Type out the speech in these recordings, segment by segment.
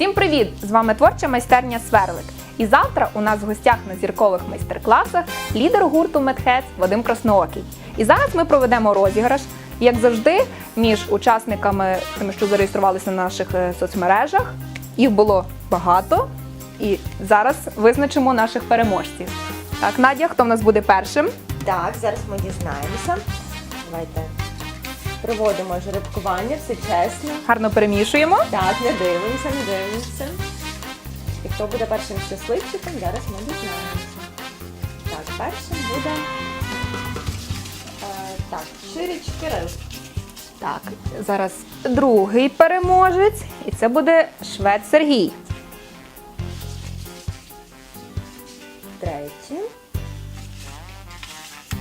Всім привіт! З вами творча майстерня Сверлик. І завтра у нас в гостях на зіркових майстер-класах лідер гурту Медхец Вадим Красноокий. І зараз ми проведемо розіграш, як завжди, між учасниками, тими, що зареєструвалися на наших е, соцмережах. Їх було багато. І зараз визначимо наших переможців. Так, Надя, хто в нас буде першим? Так, зараз ми дізнаємося. Давайте проводимо жеребкування, все чесно. Гарно перемішуємо. Так, не дивимося, не дивимося. І хто буде першим щасливчиком, зараз ми дізнаємося. Так, першим буде е, так, Ширіч Кирил. Так, зараз другий переможець, і це буде швед Сергій. Третій.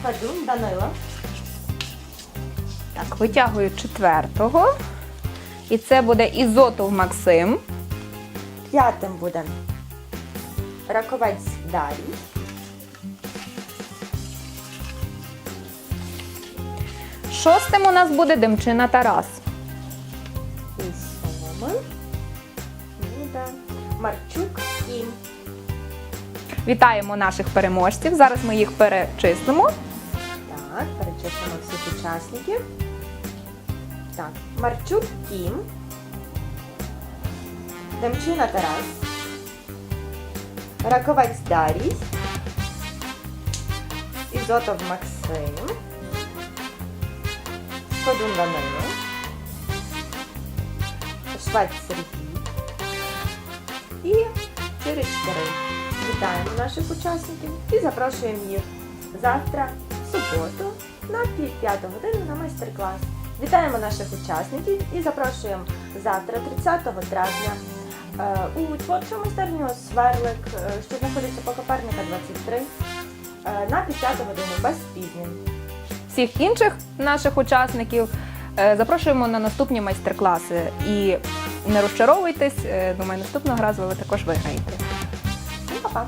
Падун Данила. Так, витягую четвертого. І це буде Ізотов Максим. П'ятим буде Раковець Дарій. Шостим у нас буде Демчина Тарас. І сьомим буде Марчук Кім. Вітаємо наших переможців. Зараз ми їх перечислимо. Так, перечислимо всіх учасників. Так, Марчук Кім, Демчина Тарас, Раковець Дарій, Ізотов Максим, Ходун Данило, Швець Сергій. І Чирич Кирил. Вітаємо наших учасників і запрошуємо їх завтра, в суботу, на пів п'яту годину на майстер-клас. Вітаємо наших учасників і запрошуємо завтра, 30 травня, е, у творчу майстерню Сверлик, е, що знаходиться по Коперника 23, е, на пів п'яту годину без спізнень. Всіх інших наших учасників запрошуємо на наступні майстер-класи. І не розчаровуйтесь, думаю, наступного разу ви також виграєте. Ну, па-па!